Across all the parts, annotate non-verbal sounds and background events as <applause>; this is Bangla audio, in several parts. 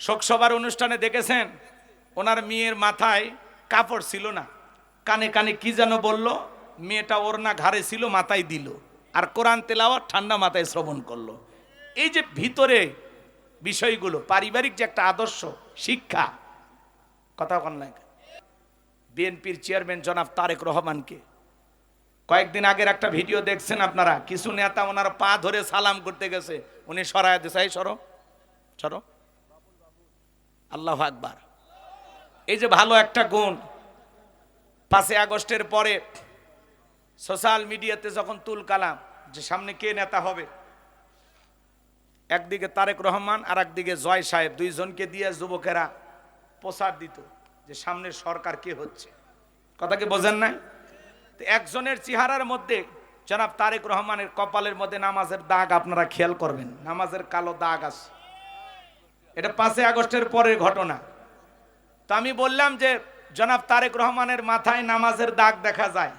শোকসভার অনুষ্ঠানে দেখেছেন? ওনার মেয়ের মাথায় কাপড় ছিল না। কানে কানে কি যেন বলল, মেয়েটা ওর না ঘাড়ে ছিল, মাথায় দিল। আর কোরআন তেলাওয়াত ঠান্ডা মাথায় শ্রবণ করল। এই যে ভিতরে বিষয়গুলো, পারিবারিক যে একটা আদর্শ, শিক্ষা, কথা কন? বিএনপির চেয়ারম্যান জনাব তারেক রহমানকে। কয়েকদিন আগের একটা ভিডিও দেখছেন আপনারা, কিছু নেতা ওনার পা ধরে সালাম করতে গেছে। উনি সরায় দিছে এই সরো সরো। আল্লাহ আকবার। এই যে ভালো একটা গুণ, পাঁচই আগস্টের পরে সোশ্যাল মিডিয়াতে যখন তুল কালাম, যে সামনে কে নেতা হবে? একদিকে তারেক রহমান আর একদিকে জয় সাহেব, দুইজনকে দিয়ে যুবকেরা প্রচার দিত যে সামনের সরকার কে হচ্ছে। কথা কি বোঝেন নাই? তো একজনের চেহারার মধ্যে জনাব তারেক রহমানের কপালের মধ্যে নামাজের দাগ আপনারা খেয়াল করবেন, নামাজের কালো দাগ আছে। এটা পাঁচই আগস্টের পরের ঘটনা। তো আমি বললাম যে, জনাব তারেক রহমানের মাথায় নামাজের দাগ দেখা যায়।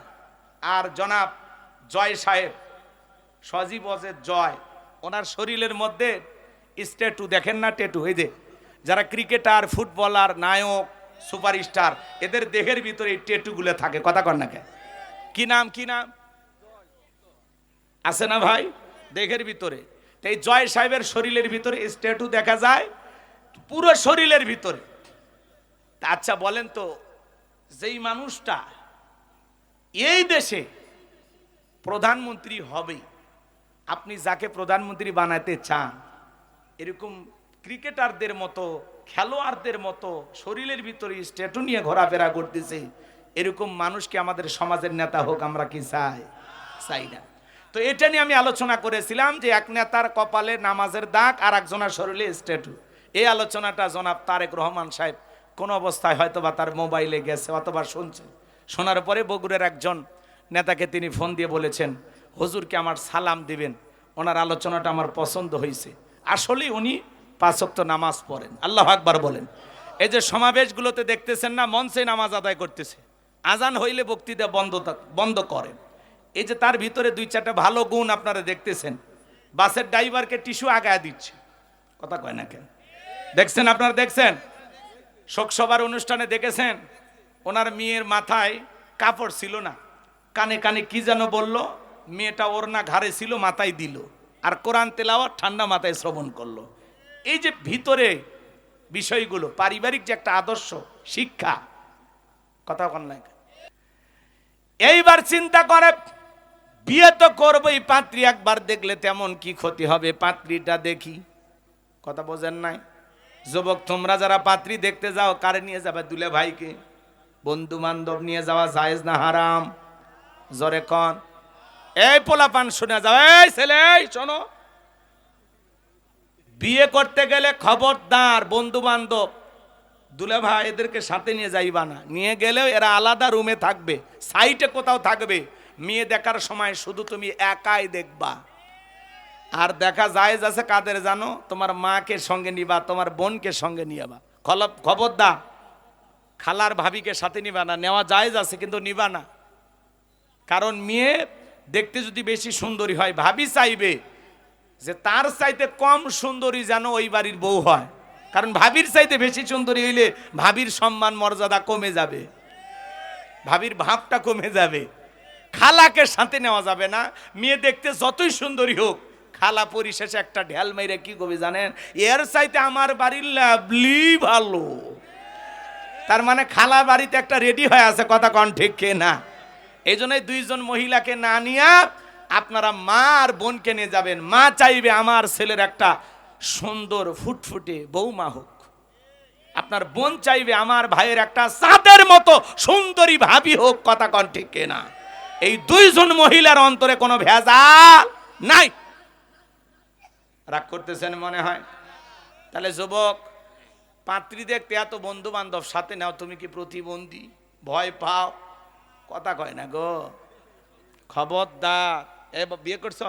আর জনাব জয় সাহেব, সজীব অজের জয়, ওনার শরীরের মধ্যে স্ট্যাটু দেখেন না টেটু, এই যে, যারা ক্রিকেটার, ফুটবলার, নায়ক, সুপারস্টার, এদের দেহের ভিতরে এই টেটুগুলো থাকে। কথা কর না কে কি নাম কি নাম? আছে না ভাই? দেহের ভিতরে। এই জয় সাহেবের শরীরের ভিতরে স্ট্যাটু দেখা যায়। পুরো শরীরের ভিতরে। আচ্ছা বলেন তো, যেই মানুষটা এই দেশে প্রধানমন্ত্রী হবে আপনি যাকে প্রধানমন্ত্রী বানাতে চান, এরকম ক্রিকেটারদের মতো, খেলোয়াড়দের মতো, শরীরের ভিতরে স্ট্যাটু নিয়ে ঘোরাফেরা করতেছে, এরকম মানুষকে আমাদের সমাজের নেতা হোক, আমরা কি চাই? চাই না। তো এটা নিয়ে আমি আলোচনা করেছিলাম যে এক নেতার কপালে নামাজের দাগ আর একজনের শরীরে স্ট্যাটু। এই আলোচনাটা জনাব তারেক রহমান সাহেব কোন অবস্থায় হয়তো বা তার মোবাইলে গেছে অথবা শুনছেন শোনার পরে বগুড়ের একজন নেতাকে তিনি ফোন দিয়ে বলেছেন, হুজুরকে আমার সালাম দিবেন, ওনার আলোচনাটা আমার পছন্দ হয়েছে আসলেই উনি পাঁচক্ত নামাজ পড়েন। আল্লাহ আকবার বলেন। এই যে সমাবেশগুলোতে দেখতেছেন না, মঞ্চে নামাজ আদায় করতেছে। আজান হইলে বক্তৃতা বন্ধ বন্ধ করেন। এই যে তার ভিতরে দুই চারটা ভালো গুণ আপনারা দেখতেছেন, বাসের ড্রাইভারকে টিস্যু আগায় দিচ্ছে। কথা কয় না কেন? দেখছেন আপনারা, দেখছেন? শোকসভার অনুষ্ঠানে দেখেছেন? ওনার মেয়ের মাথায় কাপড় ছিল না। কানে কানে কি যেন বলল, মেয়েটা ওর না ঘাড়ে ছিল, মাথায় দিল। আর কোরআন তেলাওয়াত ঠান্ডা মাথায় শ্রবণ করল। এই যে ভিতরে বিষয়গুলো, পারিবারিক যে একটা আদর্শ, শিক্ষা, কথা কন না এইবার চিন্তা করে, বিয়ে তো করবোই, পাত্রী একবার দেখলে তেমন কি ক্ষতি হবে? পাত্রীটা দেখি। কথা বোঝেন নাই? যুবক, তোমরা যারা পাত্রী দেখতে যাও, কারে নিয়ে যাবে দুলে ভাইকে? বন্ধু বান্ধব নিয়ে যাওয়া জায়েজ না হারাম? জরে কন। এই পোলা পান শুনে যাও। এই ছেলে শোনো। বিয়ে করতে গেলে খবরদার বন্ধু বান্ধব দুলে ভাই এদেরকে সাথে নিয়ে যাইবা না। নিয়ে গেলেও এরা আলাদা রুমে থাকবে, সাইটে কোথাও থাকবে। মেয়ে দেখার সময় শুধু তুমি একাই দেখবা। আর দেখা যায় আছে কাদের জানো? তোমার মাকে সঙ্গে নিবা, তোমার বোনকে সঙ্গে নিবা খলপ খবরদা খালার ভাবিকে সাথে নিবা না, নেওয়া যায় আছে কিন্তু নিবা না। কারণ মেয়ে দেখতে যদি বেশি সুন্দরী হয়, ভাবি চাইবে যে তার চাইতে কম সুন্দরী যেন ওই বাড়ির বউ হয়। কারণ ভাবির চাইতে বেশি সুন্দরী হইলে ভাবির সম্মান, মর্যাদা কমে যাবে। ভাবির ভাবটা কমে যাবে। খালাকে সাথে নেওয়া যাবে না। মেয়ে দেখতে যতই সুন্দরী হোক খালা পরিশেষে একটা ঢেল মেরে কি কবি জানেন? এর চাইতে আমার বাড়ির লাভলি ভালো। তার মানে খালা বাড়িতে একটা রেডি হয়ে আছে, কথা কন ঠিক কে না? এই জন্যই দুইজন মহিলাকে না নিয়ে আপনারা মা আর বোনকে নিয়ে যাবেন। মা চাইবে আমার ছেলের একটা সুন্দর ফুটফুটে বৌমা হোক। আপনার বোন চাইবে আমার ভাইয়ের একটা চাঁদের মতো সুন্দরী ভাবি হোক, কথা কন ঠিক কে না? এই দুইজন মহিলার অন্তরে কোনো ভেজাল নাই। রাগ করতেছেন মনে হয়? তাহলে যুবক, পাত্রী দেখতে এত বন্ধু বান্ধব সাথে নাও, তুমি কি প্রতিবন্ধী? ভয় পাও? কথা কয় না গো। খবরদার। এ বিয়ে করছ?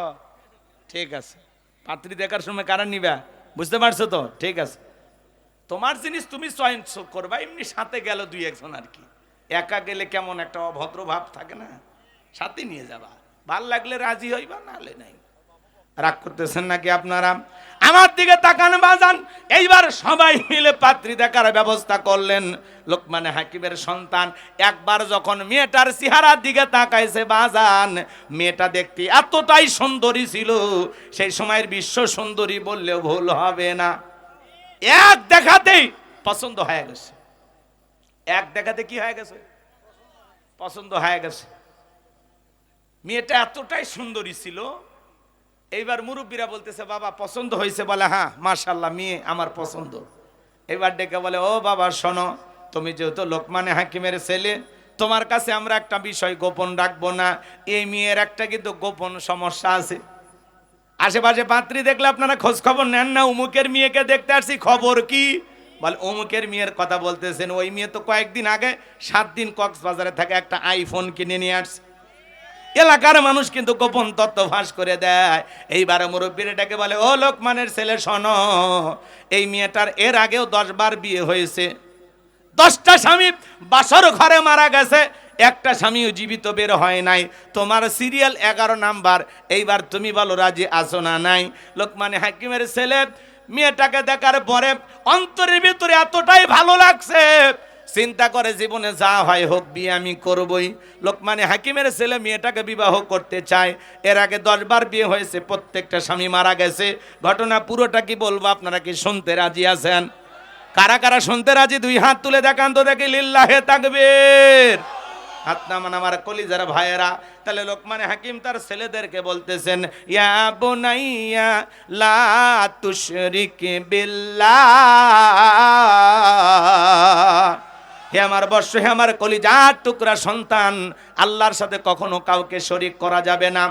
ঠিক আছে। পাত্রী দেখার সময় কারা নিবা? বুঝতে পারছ তো? ঠিক আছে। তোমার জিনিস তুমি চয়ন করবা, এমনি সাথে গেল দুই একজন আর কি। একা গেলে কেমন একটা অভদ্র ভাব থাকে না? সাথে নিয়ে যাবা। ভালো লাগলে রাজি হইবা, নাহলে নাই। রাগ করতেছেন নাকি আপনারা? আমার দিকে তাকান বাজান। এইবার সবাই মিলে পাত্রী দেখার ব্যবস্থা করলেন। লোকমানে হাকিমের সন্তান একবার যখন মেয়েটার চেহারার দিকে তাকাইছে, বাজান, মেয়েটা দেখতে এতটাই সুন্দরী ছিল, সেই সময়ের বিশ্ব সুন্দরী বললেও ভুল হবে না। এক দেখাতেই পছন্দ হয়ে গেছে। এক দেখাতে কি হয়ে গেছে? পছন্দ হয়ে গেছে। মেয়েটা এতটাই সুন্দরী ছিল এইবার মুরব্বীরা বলতেছে, বাবা, পছন্দ হয়েছে? বলে হ্যাঁ মার্শাল্লাহ মেয়ে আমার পছন্দ। এবার ডেকে বলে, ও বাবা, শোনো, তুমি যেহেতু লোকমানে হাকিমের ছেলে, তোমার কাছে আমরা একটা বিষয় গোপন রাখব না। এই মেয়ের একটা কিন্তু গোপন সমস্যা আছে। আশেপাশে পাত্রী দেখলে আপনারা খোঁজ খবর নেন না, উমুকের মেয়েকে দেখতে আসছি, খবর কি? বলে অমুকের মেয়ের কথা বলতেছেন, ওই মেয়ে তো কয়েকদিন আগে সাত দিন কক্সবাজারে থাকে, একটা আইফোন কিনে নিয়ে আসছে। এলাকার মানুষ কিন্তু গোপন তত্ত্ব ফাঁস করে দেয়। এইবার মুরব্বীর এটাকে বলে, ও লোকমানের ছেলে, শোনো, এই মেয়েটার এর আগেও দশ বার বিয়ে হয়েছে। দশটা স্বামী বাসর ঘরে মারা গেছে, একটা স্বামীও জীবিত বের হয় নাই। তোমার সিরিয়াল এগারো নাম্বার, এইবার তুমি বলো, রাজি আসো না নাই? লোকমানে হাকিমের ছেলে, মেয়েটাকে দেখার পরে অন্তরের ভিতরে এতটাই ভালো লাগছে চিন্তা করে জীবনে যা হয় হোক, বিয়ে আমি করবই। লোকমানে হাকিমের ছেলে মেয়েটাকে বিবাহ করতে চায়। এর আগে দশবার বিয়ে হয়েছে, প্রত্যেকটা স্বামী মারা গেছে। ঘটনা পুরোটা কি বলব, আপনারা কি শুনতে রাজি আছেন? কারা কারা শুনতে রাজি? দুই হাত তুলে দেখান তো দেখি, লিল্লাহে তাকবীর। হাত নামান আমার কলিজার ভাইয়েরা, তাহলে লোকমানে হাকিম তার ছেলেদেরকে বলতেছেন, ইয়া বুনাইয়া লা তুশরিক বিল্লাহ। হে আমার বর্ষ, হে আমার কলিজার টুকরা সন্তান, আল্লাহর সাথে কখনো কাউকে শরিক করা যাবে না,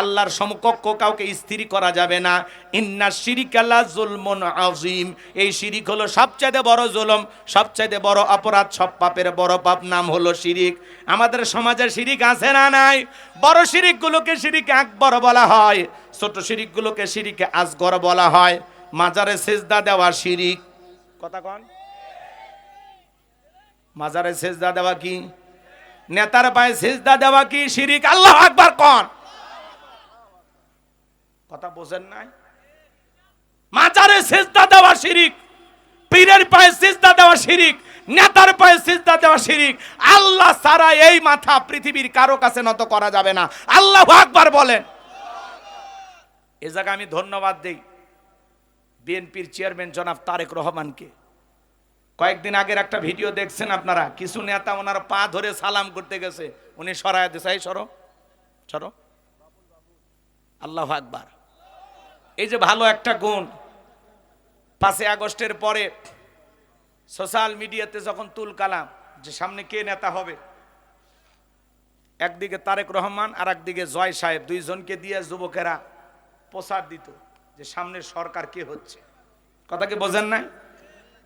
আল্লাহর সমকক্ষ কাউকে স্থির করা যাবে না। ইন্না শিরিক আল্লাহ জুলমন আজিম এই শিরিক হলো সবচাইতে বড় জুলম, সবচাইতে বড় অপরাধ, সব পাপের বড় পাপ নাম হলো শিরিক। আমাদের সমাজে শিরিক আছে না নাই? বড় শিরিকগুলোকে শিরিক আকবর বলা হয়, ছোট শিরিকগুলোকে শিরিকে আসগর বলা হয়। মাজারে সেজদা দেওয়া শিরিক। কথা কন। মাজারে সেজদা দেওয়া কি? নেতার পায়ে সেজদা দেওয়া কি? শিরিক? আল্লাহ আকবার কন। কথা বোঝেন নাই? মাজারে সেজদা দেওয়া শিরিক, পীরের পায়ে সেজদা দেওয়া শিরিক, নেতার পায়ে সেজদা দেওয়া শিরিক, আল্লাহ সারা এই মাথা পৃথিবীর কারও কাছে নত করা যাবে না। আল্লাহ আকবার বলেন। এ জায়গায় আমি ধন্যবাদ দেই বিএনপির চেয়ারম্যান জনাব তারেক রহমানকে। কয়েকদিন আগের একটা ভিডিও দেখছেন আপনারা, কিছু নেতা ওনার পা ধরে সালাম করতে গেছে। উনি সরাই দিছে সরো সরো। আল্লাহ আকবার। এই যে ভালো একটা গুণ, পাঁচই আগস্টের পরে সোশ্যাল মিডিয়াতে যখন তুল কালাম, যে সামনে কে নেতা হবে, একদিকে তারেক রহমান আর একদিকে জয় সাহেব, দুইজনকে দিয়ে যুবকেরা প্রচার দিত যে সামনে সরকার কে হচ্ছে। কথা কি বোঝেন নাই?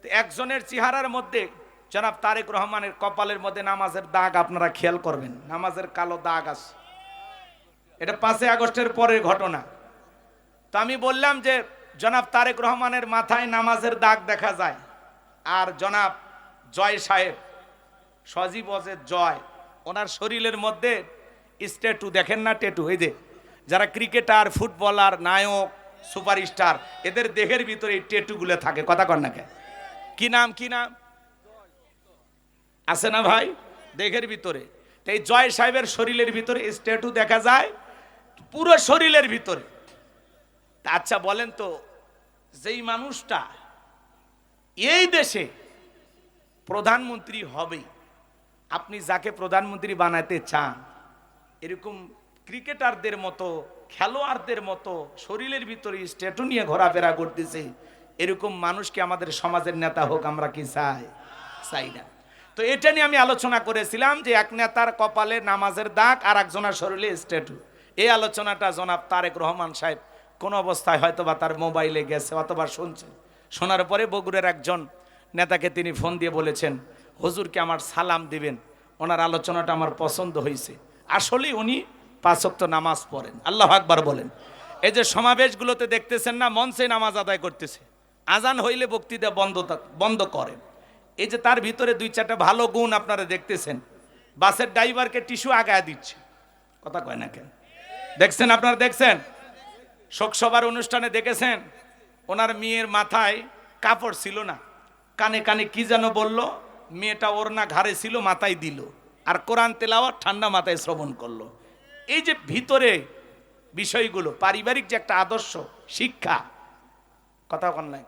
একজনের চেহারার মধ্যে জনাব তারেক রহমানের কপালের মধ্যে নামাজের দাগ আপনারা খেয়াল করবেন। নামাজের কালো দাগ আছে। এটা পাঁচই আগস্টের পরের ঘটনা। তো আমি বললাম যে, জনাব তারেক রহমানের মাথায় নামাজের দাগ দেখা যায়। আর জনাব জয় সাহেব, সজীব অজের জয়, ওনার শরীরের মধ্যে স্ট্যাটু দেখেন না টেটু, এই যে, যারা ক্রিকেটার, ফুটবলার, নায়ক, সুপারস্টার, এদের দেহের ভিতরে এই টেটুগুলো থাকে, কথা কর না কে? কি নাম কি নাম? আছে না ভাই? দেহের ভিতরে। এই জয় সাহেবের শরীরের ভিতরে স্ট্যাটু দেখা যায়, পুরো শরীরের ভিতরে। আচ্ছা বলেন তো, যেই মানুষটা এই দেশে প্রধানমন্ত্রী হবে আপনি যাকে প্রধানমন্ত্রী বানাতে চান, এরকম ক্রিকেটারদের মতো, খেলোয়াড়দের মতো, শরীরের ভিতরে স্ট্যাটু নিয়ে ঘোরাফেরা করতেছে এরকম মানুষকে আমাদের সমাজের নেতা হোক, আমরা কি চাই? চাই না। তো এটা নিয়ে আমি আলোচনা করেছিলাম যে এক নেতার কপালে নামাজের দাগ আর একজনের শরীরে স্ট্যাটু এই আলোচনাটা জনাব তারেক রহমান সাহেব কোন অবস্থায় হয়তো বা তার মোবাইলে গেছে অথবা শুনছে। শোনার পরে বগুড়ের একজন নেতাকে তিনি ফোন দিয়ে বলেছেন, হুজুরকে আমার সালাম দিবেন, ওনার আলোচনাটা আমার পছন্দ হয়েছে আসলেই উনি পাঁচক্ত নামাজ পড়েন। আল্লাহ আকবার বলেন। এই যে সমাবেশগুলোতে দেখতেছেন না, মঞ্চে নামাজ আদায় করতেছে। আজান হইলে বক্তৃতা বন্ধ বন্ধ করেন। এই যে তার ভিতরে দুই চারটা ভালো গুণ আপনারা দেখতেছেন, বাসের ড্রাইভারকে টিস্যু আগায় দিচ্ছে। কথা কয় না কেন? দেখছেন আপনারা, দেখছেন? শোকসভার অনুষ্ঠানে দেখেছেন? ওনার মেয়ের মাথায় কাপড় ছিল না। কানে কানে কি যেন বলল, মেয়েটা ওর না ঘাড়ে ছিল, মাথায় দিল। আর কোরআন তেলাওয়াত ঠান্ডা মাথায় শ্রবণ করল। এই যে ভিতরে বিষয়গুলো, পারিবারিক যে একটা আদর্শ, শিক্ষা, কথা কন নাই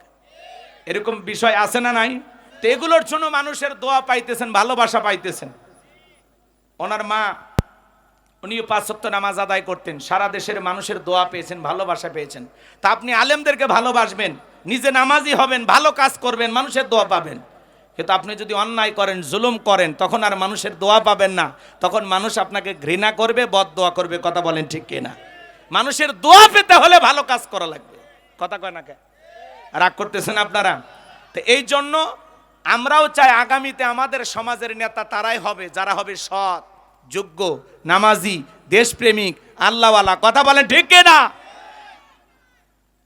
এরকম বিষয় আছে না নাই? তো এগুলোর জন্য মানুষের দোয়া পাইতেছেন, ভালোবাসা পাইতেছেন। ওনার মা, উনিও পাঁচ সপ্তাহ নামাজ আদায় করতেন। সারা দেশের মানুষের দোয়া পেয়েছেন, ভালোবাসা পেয়েছেন। তা আপনি আলেমদেরকে ভালোবাসবেন, নিজে নামাজি হবেন, ভালো কাজ করবেন, মানুষের দোয়া পাবেন। কিন্তু আপনি যদি অন্যায় করেন, জুলুম করেন, তখন আর মানুষের দোয়া পাবেন না। তখন মানুষ আপনাকে ঘৃণা করবে, বদ দোয়া করবে, কথা বলেন ঠিক কিনা? মানুষের দোয়া পেতে হলে ভালো কাজ করা লাগবে। কথা কয় না কে? রাগ করতেছেন আপনারা? তো এই জন্য আমরাও চাই আগামীতে আমাদের সমাজের নেতা তারাই হবে, যারা হবে সৎ, যোগ্য, নামাজি, দেশপ্রেমিক, আল্লাহওয়ালা। কথা বলেন ঠিক না?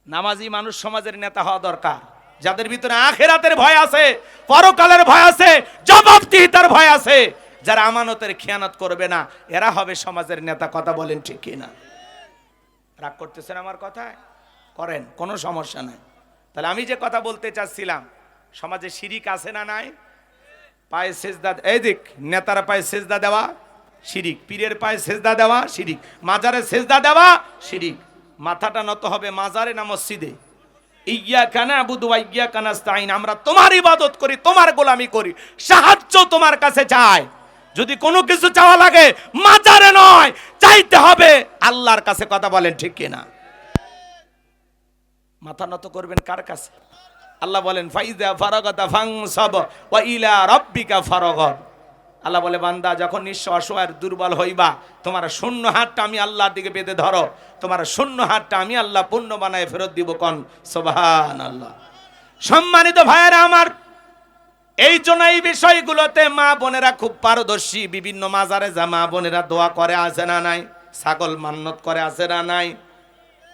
নামাজি মানুষ সমাজের নেতা হওয়া দরকার। যাদের ভিতরে আখেরাতের ভয় আছে, পরকালের ভয় আছে, জবাবদিহিতার ভয় আছে, যারা আমানতের খেয়ানত করবে না, এরা হবে সমাজের নেতা। কথা বলেন ঠিক কিনা রাগ করতেছেন আমার কথায়? করেন, কোনো সমস্যা নাই। তাহলে আমি যে কথা বলতে চাচ্ছিলাম, সমাজে শিরিক আছে না নাই? পায়ে সেজদা এই দিক, নেতারা পায়ে সেজদা দেওয়া শিরিক, পীরের পায়ে সেজদা দেওয়া শিরিক, মাজারে সেজদা দেওয়া শিরিক। মাথাটা নত হবে মাজারে না মসজিদে। ইয়া কানা ওয়া ইয়া কানাস্তাইন আমরা তোমার ইবাদত করি, তোমার গোলামি করি, সাহায্য তোমার কাছে চাই। যদি কোনো কিছু চাওয়া লাগে, মাজারে নয়, চাইতে হবে। আল্লাহর কাছে কথা বলেন ঠিক কিনা? মাথা নত করবেন কার কাছে? আল্লাহ বলেন, ফাইজা ফারাগাতা ফাংসাব ওয়া ইলা রাব্বিকা ফারাগত আল্লাহ বলে, বান্দা, যখন নিঃস্ব অসহায় দুর্বল হইবা, তোমার শূন্য হাতটা আমি আল্লাহর দিকে বেঁধে ধরো। তোমার শূন্য হাতটা আমি আল্লাহ পূর্ণ বানায় ফেরত দিব কন? সোবাহান আল্লাহ সম্মানিত ভাইয়েরা আমার, এই জন্য এই বিষয়গুলোতে মা বোনেরা খুব পারদর্শী। বিভিন্ন মাজারে যা মা বোনেরা দোয়া করে, আছে না নাই? ছাগল মান্নত করে, আছে না নাই?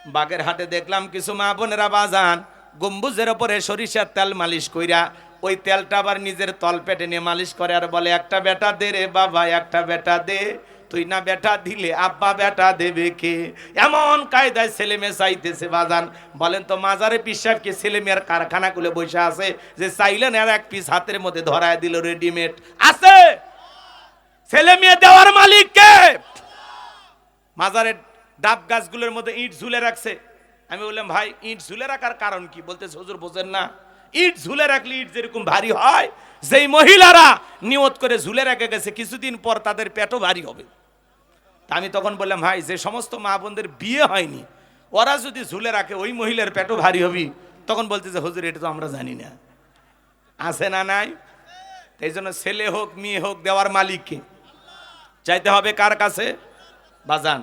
বাগের হাটে দেখলাম কিছু মা বোনেরা বাজান, গম্বুজের ওপরে সরিষার তেল মালিশ কইরা, ওই তেলটা আবার নিজের তল পেটে নিয়ে মালিশ করে আর বলে, একটা বেটা দে রে বাবা, একটা বেটা দে, তুই না বেটা দিলে আব্বা বেটা দেবে কে? এমন কায়দায় ছেলে মেয়ে চাইতেছে বাজান। বলেন তো মাজারে পিসাব কি ছেলে মেয়ের কারখানা খুলে বসে আছে? যে চাইলেন আর এক পিস হাতের মধ্যে ধরায় দিল রেডিমেড। আছে! ছেলে মেয়ে দেওয়ার মালিক কে? মাজারের ডাব গাছগুলোর মধ্যে ইট ঝুলে রাখছে। আমি বললাম, ভাই, ইট ঝুলে রাখার কারণ কি? বলতে হজুর, বোঝেন না। ইট ঝুলে রাখলে ইট যেরকম ভারী হয়, যেই মহিলারা নিয়ত করে ঝুলে রেখে গেছে, কিছুদিন পর তাদের পেটও ভারী হবে। আমি তখন বললাম, ভাই, যে সমস্ত মা বোনদের বিয়ে হয়নি, ওরা যদি ঝুলে রাখে, ওই মহিলার পেটও ভারী হবি। তখন বলতে যে হজুর, এটা তো আমরা জানি না। আছে না নাই? এই জন্য ছেলে হোক, মেয়ে হোক, দেওয়ার মালিককে। চাইতে হবে কার কাছে? বাজান।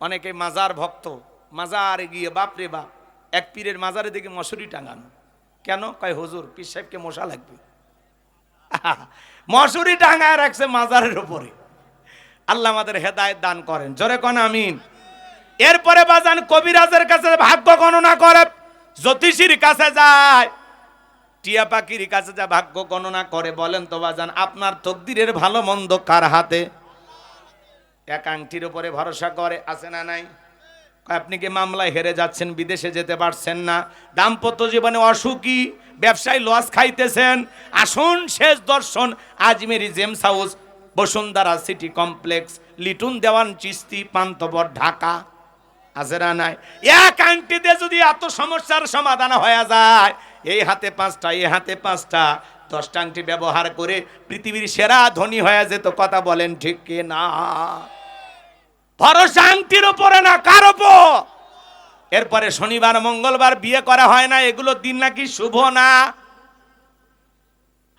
অনেকে মাজার ভক্ত, মাজারে গিয়ে বাপরে বাপ, এক পীরের মাজারে দেখে মশুরি টাঙানো। কেন? কয়, হুজুর, পীর সাহেবকে মশা লাগবে। <laughs> মশুরি টাঙায় রাখছে মাজারের উপরে। আল্লাহ আমাদের হেদায়েত দান করেন। জোরে কোন, আমিন। এরপরে বাজান কবিরাজের কাছে ভাগ্য গণনা করে, জ্যোতিষীর কাছে যায়। টিয়া পাখির কাছে যা ভাগ্য গণনা করে, বলেন তো বাজান, আপনার তকদিরের ভালো মন্দ কার হাতে? এক আংটির উপরে ভরসা করে, আছে না নাই? আপনি কি মামলায় হেরে যাচ্ছেন, বিদেশে যেতে পারছেন না? দাম্পত্য জীবনে অসুখী, ব্যবসায় লস খাইতেছেন। আসুন, শেষ দর্শন, Ajmeri gems house, Bashundhara city complex, Litun Dewan Chishti পান্তবর Dhaka. আছে না নাই? এক আংটিতে যদি এত সমস্যার সমাধান হয়ে যায় এই হাতে পাঁচটা এই হাতে পাঁচটা, দশটা আংটি ব্যবহার করে পৃথিবীর সেরা ধনী হয়ে যেত, কথা বলেন ঠিক কি না? ভরসা আংটির উপরে না, কার উপর? এরপরে শনিবার, মঙ্গলবার বিয়ে করা হয় না, এগুলো দিন নাকি শুভ না?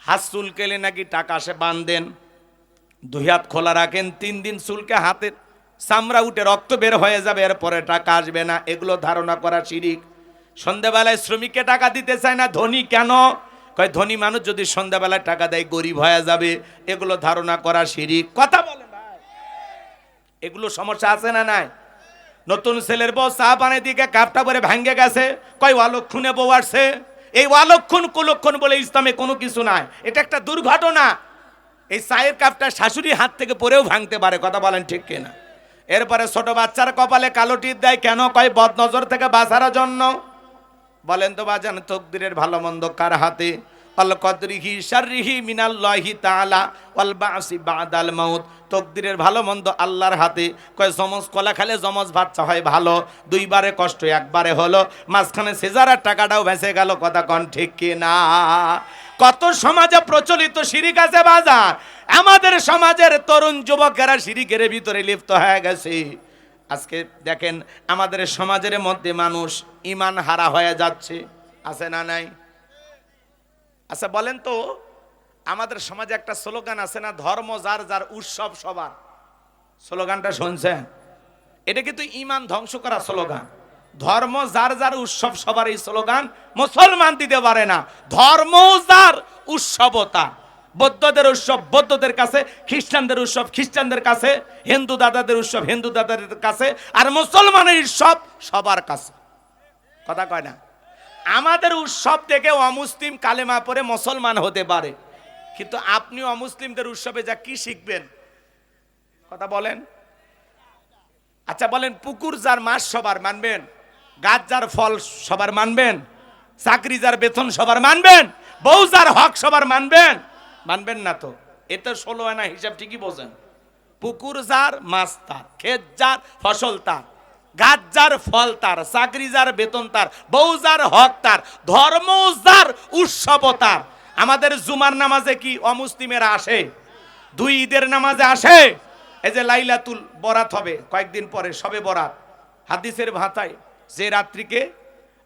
হাত চুলকেলে নাকি টাকা সে বান্ধেন দুই হাত খোলা রাখেন, তিন দিন চুলকে হাতের চামড়া উঠে রক্ত বের হয়ে যাবে, এরপরে টাকা আসবে না, এগুলো ধারণা করা শিরিক। সন্ধ্যাবেলায় শ্রমিককে টাকা দিতে চায় না, ধনী কেন? কয়, ধনী মানুষ যদি সন্ধ্যাবেলায় টাকা দেয়, গরিব হয়ে যাবে, এগুলো ধারণা করা শিরিক। কথা বলে ভাই এগুলো সমস্যা আছে না নাই? নতুন ছেলের বউ চা পানের দিকে কাপটা পরে ভাঙ্গে গেছে, কয় অলক্ষণে বউ আসছে? এই অলক্ষণ কুলক্ষণ বলে ইসলামে কোনো কিছু নাই। এটা একটা দুর্ঘটনা। এই চায়ের কাপটা শাশুড়ি হাত থেকে পরেও ভাঙতে পারে, কথা বলেন ঠিক কিনা? এরপরে ছোট বাচ্চার কপালে কালো টিপ দেয়, কেন কয় বদনজর থেকে বাঁচার জন্য? বলেন তো বাজান, তকদিরের ভালো মন্দ কার হাতে? অল কদরিহি শাররিহি মিনাল্লাহি তাআলা ওয়াল বাসি বাদাল তকদিরের ভালো মন্দ আল্লাহর হাতে কয় জমজ কলা খালে জমজ বাচ্চা হয় ভালো, দুইবারে কষ্ট একবারে হলো, মাঝখানে সেজারার টাকাটাও ভেসে গেল, কথা কন ঠিক না কত সমাজে প্রচলিত শিরিক আছে বাজার, আমাদের সমাজের তরুণ যুবকেরা শিরিকের ভিতরে লিপ্ত হয়ে গেছে। আজকে দেখেন, আমাদের সমাজের মধ্যে মানুষ ইমান হারা হয়ে যাচ্ছে, আছে না নাই? আচ্ছা বলেন তো, আমাদের সমাজে একটা স্লোগান আছে না, ধর্ম যার যার উৎসব সবার। স্লোগানটা শুনছেন? এটা কিন্তু ইমান ধ্বংস করা স্লোগান। ধর্ম যার যার উৎসব সবার এই স্লোগান মুসলমান দিতে পারে না। ধর্ম যার উৎসবতা। বৌদ্ধদের উৎসব বৌদ্ধদের কাছে, খ্রিস্টানদের উৎসব খ্রিস্টানদের কাছে, হিন্দু দাদাদের উৎসব হিন্দু দাদাদের কাছে, আর মুসলমানের উৎসব সবার কাছে। কথা কয় না? আমাদের উৎসব থেকে অমুসলিম কালেমা পরে মুসলমান হতে পারে। কিন্তু আপনি অমুসলিমদের উৎসবে যা কি শিখবেন? কথা বলেন। আচ্ছা বলেন, পুকুর যার মাছ সবার মানবেন? গাছ যার ফল সবার মানবেন? চাকরি যার বেতন সবার মানবেন? বউ যার হক সবার মানবেন? মানবেন না তো। এটা ষোলো আনা হিসাব ঠিকই বোঝেন। পুকুর যার, মাছ তার, ক্ষেত যার, ফসল তার। গাছ যার ফল তার, চাকরি যার বেতন তার, বউ যার হক তার, ধর্ম যার উৎসব তার। আমাদের জুমার নামাজে কি অমুসলিমেরা আসে? দুই ঈদের নামাজে আসে? এই যে লাইলাতুল বরাত হবে, কয়েকদিন পরে, সবে বরাত। হাদিসের ভাতায় যে রাত্রিকে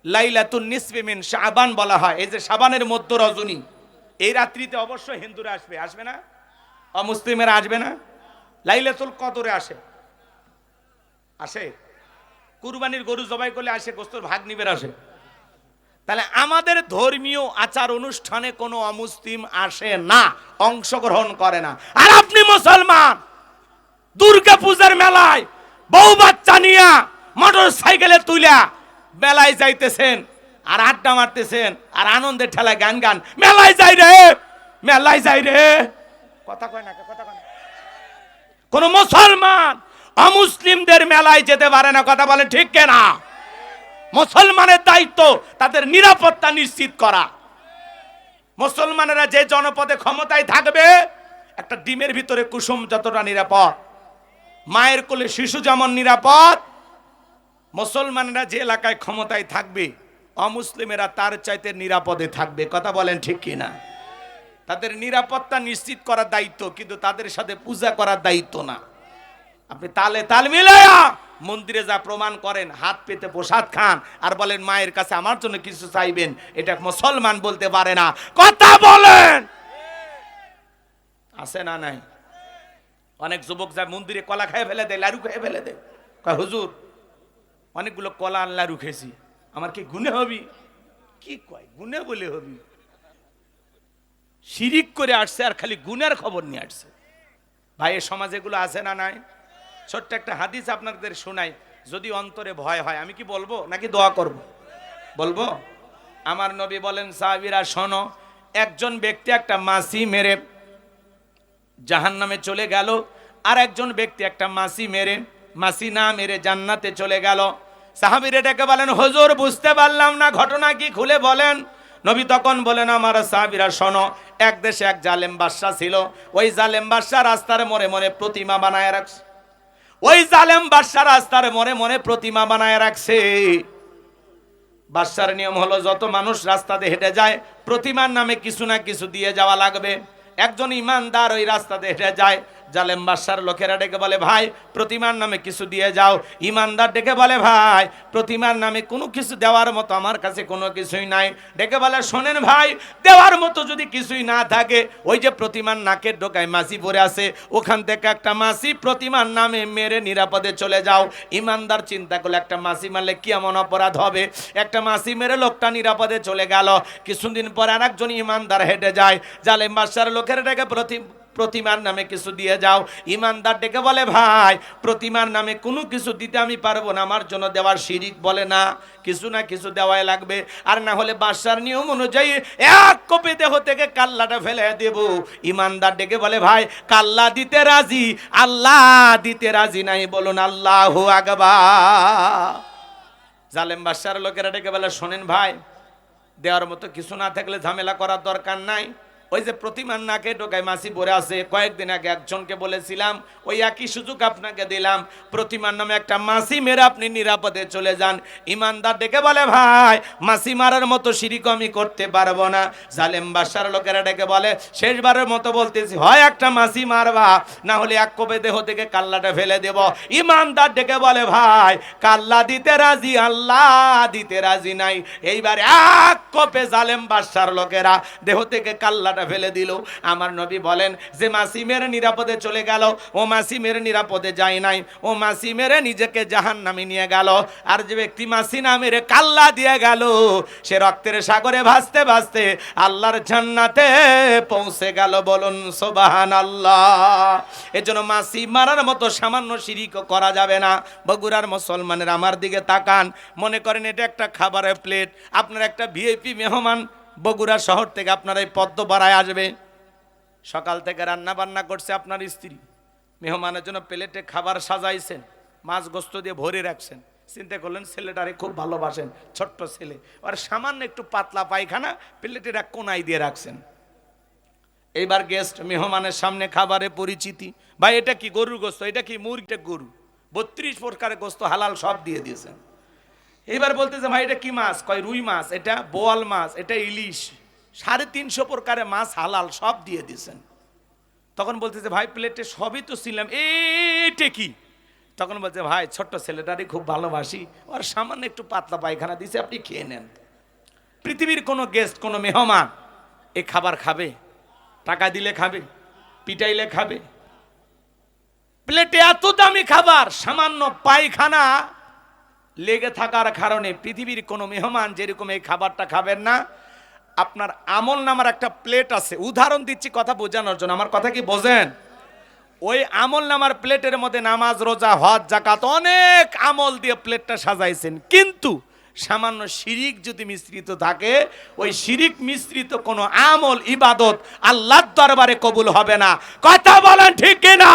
লাইলাতুল নিসবিমিন শাবান বলা হয়, এই যে শাবানের মধ্য রজনী, এই রাত্রিতে অবশ্যই হিন্দুরা আসবে। আসবে না? অমুসলিমেরা আসবে না? লাইলাতুল কদরে আসে। আসে? কুরবানির গরু জবাই করলে আসে গোস্তর ভাগ নিবের আসে তাহলে আমাদের ধর্মীয় আচার অনুষ্ঠানে কোনো অমুসলিম আসে না, অংশগ্রহণ করে না। আর আপনি মুসলমান, দুর্গা পূজার মেলায় বউ বাচ্চা নিয়া মোটর সাইকেলে তুইলা মেলায় যাইতেছেন, আর আড্ডা মারতেছেন, আর আনন্দের ঠেলায় গান গান। মেলায় যাই রে, মেলায় যাই রে। কথা কয় না, কথা কয় না। কোন মুসলমান অমুসলিমদের মেলায় যেতে পারে না, কথা বলে ঠিক কেনা? মুসলমানের দায়িত্ব তাদের নিরাপত্তা নিশ্চিত করা। মুসলমানেরা যে জনপদে ক্ষমতায় থাকবে, একটা ডিমের ভিতরে কুসুম যতটা নিরাপদ, মায়ের কোলে শিশু যেমন নিরাপদ, মুসলমানেরা যে এলাকায় ক্ষমতায় থাকবে, অমুসলিমেরা তার চাইতে নিরাপদে থাকবে, কথা বলেন ঠিক কিনা? তাদের নিরাপত্তা নিশ্চিত করার দায়িত্ব, কিন্তু তাদের সাথে পূজা করার দায়িত্ব না। আপনি তালে তাল মিলায়া মন্দিরে যা প্রমাণ করেন, হাত পেতে প্রসাদ খান আর বলেন, মায়ের কাছে আমার জন্য কিছু চাইবেন, এটা মুসলমান বলতে পারে না। কথা বলেন। আছে না নাই? অনেক যুবক যায় মন্দিরে কলা খেয়ে ফেলে দেয়, লাড়ু খেয়ে ফেলে দেয়। কয়, হুজুর, অনেকগুলো কলা লাড়ু খেয়েছি। আমার কি গুনে হবি? কি কয়? গুনে বলে হবি? শিরিক করে আসছে আর খালি গুনের খবর নিয়ে আসছে। ভাই, এ সমাজ এগুলো আছে না নাই? ছোট্ট একটা হাদিস আপনাদের শোনাই, যদি অন্তরে ভয় হয়, আমি কি বলব নাকি দোয়া করব? বলব? আমার নবী বলেন, সাহাবিরা, শোনো, একজন ব্যক্তি একটা মাসি মেরে জাহান নামে চলে গেল আর একজন ব্যক্তি একটা মাসি মেরে মাসি না মেরে জান্নাতে চলে গেল। সাহাবির এটাকে বলেন, হজুর, বুঝতে পারলাম না, ঘটনা কি খুলে বলেন? নবী তখন বলেন, আমার সাহাবিরা, শোনো, এক দেশে এক জালেম বাদশা ছিল। ওই জালেম বাদশা রাস্তার মোড়ে মোড়ে প্রতিমা বানায় রাখছে। ওই জালেম বাদশার রাস্তার মনে মনে প্রতিমা বানায় রাখছে। বাদশার নিয়ম হলো, যত মানুষ রাস্তাতে হেঁটে যায়, প্রতিমার নামে কিছু না কিছু দিয়ে যাওয়া লাগবে। একজন ইমানদার ওই রাস্তাতে হেঁটে যায় জালেম বাদশার লোকেরা ডেকে বলে, ভাই, প্রতিমার নামে কিছু দিয়ে যাও। ইমানদার ডেকে বলে, ভাই, প্রতিমার নামে কোনো কিছু দেওয়ার মতো আমার কাছে কোনো কিছুই নাই। ডেকে বলে, শোনেন ভাই, দেওয়ার মতো যদি কিছুই না থাকে, ওই যে প্রতিমার নাকের ডোকায় মাসি পরে আছে, ওখান থেকে একটা মাসি প্রতিমার নামে মেরে নিরাপদে চলে যাও। ইমানদার চিন্তা করলে, একটা মাসি মারলে কি এমন অপরাধ হবে? একটা মাসি মেরে লোকটা নিরাপদে চলে গেল। কিছুদিন পর আর একজন ইমানদার হেঁটে যায়। জালেম বাদশার লোকের ডেকে প্রতি প্রতিমার নামে কিছু দিয়ে যাও। ইমানদার ডেকে বলে, ভাই, প্রতিমার নামে কোনো কিছু দিতে আমি পারব না। আমার জন্য দেওয়ার শিরিক বলে না। কিছু না কিছু দেওয়াই লাগবে। আর না হলে বাসার নিয়ম অনুযায়ী এক কপি দেহ থেকে কাল্লাটা ফেলে দেব। ইমানদার ডেকে বলে, ভাই, কাল্লা দিতে রাজি? আল্লাহ দিতে রাজি নাই। বলুন, আল্লাহ আগবা জালেম বাদশার লোকেরা ডেকে বলে, শোনেন ভাই, দেওয়ার মতো কিছু না থাকলে ঝামেলা করার দরকার নাই। ওই যে প্রতিমার নাকে ঢোকায় মাসি পরে আছে, কয়েকদিন আগে একজনকে বলেছিলাম, ওই একই সুযোগ আপনাকে দিলাম, প্রতিমার নামে একটা মাসি মেরে আপনি নিরাপদে চলে যান। ইমানদার ডেকে বলে, ভাই, মাসি মারার মতো শিরিক আমি করতে পারব না। জালেম বাসার লোকেরা ডেকে বলে, শেষবারের মতো বলতেছি, হয় একটা মাসি মারবা, না হলে এক কপে দেহ থেকে কাল্লাটা ফেলে দেব। ইমানদার ডেকে বলে, ভাই, কাল্লা দিতে রাজি, আল্লাহ দিতে রাজি নাই। এইবার এক কপে জালেম বাদশার লোকেরা দেহ থেকে কাল্লাটা ফেলে দিল। আমার নবী বলেন, যে মাসিমের নিরাপদে চলে গেল, ও মাসিমের নিরাপদে যায় নাই। ও মাসিমের নিজেকে জাহান নামে নিয়ে গেল। আর যে ব্যক্তি মাসি না মেরে কাল্লা দিয়ে গেল, সে রক্তের সাগরে ভাসতে ভাসতে আল্লাহর জান্নাতে পৌঁছে গেল বলুন সোবাহান আল্লাহ এজন্য মাসি মারার মতো সামান্য শিরিক করা যাবে না। বগুড়ার মুসলমানের আমার দিকে তাকান। মনে করেন এটা একটা খাবারের প্লেট। আপনার একটা ভিআইপি মেহমান বগুড়া শহর থেকে আপনার এই পদ্ম বাড়ায় আসবে। সকাল থেকে রান্না বান্না করছে আপনার স্ত্রী। মেহমানের জন্য প্লেটে খাবার সাজাইছেন, মাছ গোস্ত দিয়ে ভরে রাখছেন। চিন্তা করলেন ছেলেটারে খুব ভালোবাসেন, ছোট্ট ছেলে। আর সামান্য একটু পাতলা পায়খানা প্লেটের এক কোনায় দিয়ে রাখছেন। এইবার গেস্ট মেহমানের সামনে খাবারে পরিচিতি। ভাই, এটা কি গরুর গোস্ত? এটা কি মুরগিটা গরু বত্রিশ প্রকারের গোস্ত হালাল সব দিয়ে দিয়েছেন। এবার বলতেছে, ভাই, এটা কি মাছ? কয়, রুই মাছ, এটা বোয়াল মাছ, এটা ইলিশ। সাড়ে তিনশো প্রকারের মাছ হালাল, সব দিয়ে দিয়েছেন। তখন বলতেছে, ভাই, প্লেটে সবই তো ছিলাম, এইটা কি? তখন বলছে, ভাই, ছোট্ট ছেলেটারই খুব ভালোবাসি, ওর সামান্য একটু পাতলা পায়খানা দিছে, আপনি খেয়ে নেন। পৃথিবীর কোনো গেস্ট, কোনো মেহমান, এ খাবার খাবে, টাকা দিলে খাবে, পিটাইলে খাবে। প্লেটে এত দামি খাবার, সামান্য পায়খানা লেগে থাকার কারণে পৃথিবীর কোনো মেহমান যেরকম এই খাবারটা খাবেন না, আপনার আমল নামার একটা প্লেট আছে। উদাহরণ দিচ্ছি কথা বোঝানোর জন্য, আমার কথা কি বোঝেন? ওই আমল নামার প্লেটের মধ্যে নামাজ, রোজা, হজ জাকাত অনেক আমল দিয়ে প্লেটটা সাজাইছেন। কিন্তু সামান্য শিরিক যদি মিশ্রিত থাকে, ওই শিরিক মিশ্রিত কোনো আমল, ইবাদত আল্লাহর দরবারে কবুল হবে না। কথা বলেন ঠিক না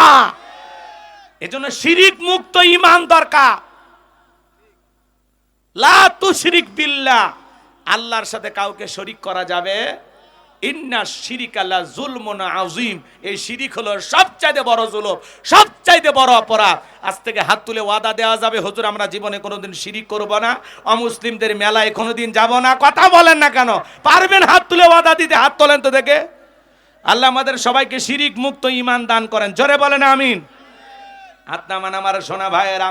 এজন্য শিরিক মুক্ত ইমান দরকার। লা বিল্লাহ। আল্লাহর সাথে কাউকে শরিক করা যাবে? ইন্না শিরিক আল্লাহ জুলমুন আজিম এই শিরিক হলো সবচাইতে বড় জুলুম, সবচাইতে বড় অপরাধ। আজ থেকে হাত তুলে ওয়াদা দেওয়া যাবে, হুজুর, আমরা জীবনে কোনোদিন শিরিক করব না, অমুসলিমদের মেলায় কোনোদিন যাব না, কথা বলেন না কেন? পারবেন হাত তুলে ওয়াদা দিতে, হাত তোলেন তো দেখে? আল্লাহ আমাদের সবাইকে শিরিক মুক্ত ইমান দান করেন। জোরে বলেন, আমিন। হাত নামান আমার সোনা ভাইয়েরা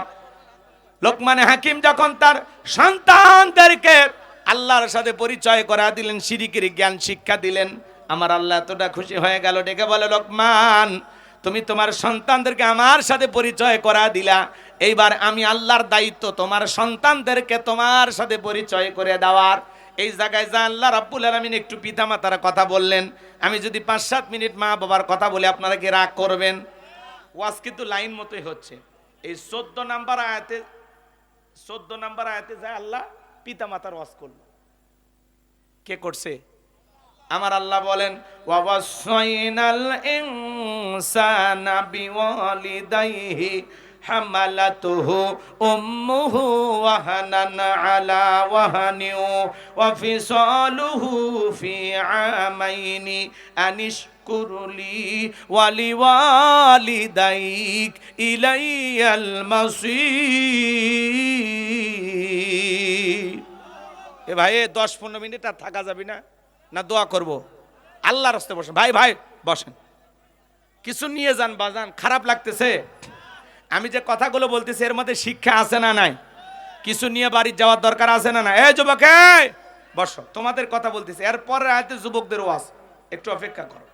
লোকমানে হাকিম যখন তার সন্তানদেরকে আল্লাহর সাথে পরিচয় করা দিলেন, সিরিকের জ্ঞান শিক্ষা দিলেন, আমার আল্লাহ এতটা খুশি হয়ে গেল। ডেকে বলে, লোকমান, তুমি তোমার সন্তানদেরকে আমার সাথে পরিচয় করা দিলা। এইবার আমি আল্লাহর দায়িত্ব তোমার সন্তানদেরকে তোমার সাথে পরিচয় করে দেওয়ার। এই জায়গায় যা আল্লাহ রাব্বুল আলামিন একটু পিতামাতার কথা বললেন। আমি যদি পাঁচ সাত মিনিট মা বাবার কথা বলে, আপনারা কি রাগ করবেন? ওয়াজ কিন্তু লাইন মতোই হচ্ছে। এই চোদ্দ নাম্বার আয়াতে চোদ্দ নাম্বার আয়াতে যায় আল্লাহ পিতা মাতার ওয়াজ করল। কে করছে? আমার আল্লাহ বলেন, ওয়াবাসাইনাল ইনসানা বিওয়ালিদাইহি হামালাতুহু উম্মুহু ওয়াহানান আলা ওয়াহানিউ ওয়া ফিসালুহু ফি আমাইনি আনিশকুর লি ওয়ালি ওয়ালিদাইক ইলাইয়াল মাসির। এ ভাই দশ পনেরো মিনিট আর থাকা যাবে না? না, দোয়া করব। আল্লাহর রাস্তায় বসেন। ভাই ভাই, বসেন। কিছু নিয়ে যান, বাজান। খারাপ লাগতেছে। আমি যে কথাগুলো বলতেছি, এর মধ্যে শিক্ষা আছে না নাই? কিছু নিয়ে বাড়ি যাওয়ার দরকার আছে না না এই যুবক বস, তোমাদের কথা বলতেছি। এরপরে আয়তে যুবকদেরও ওয়াজ। একটু অপেক্ষা করো।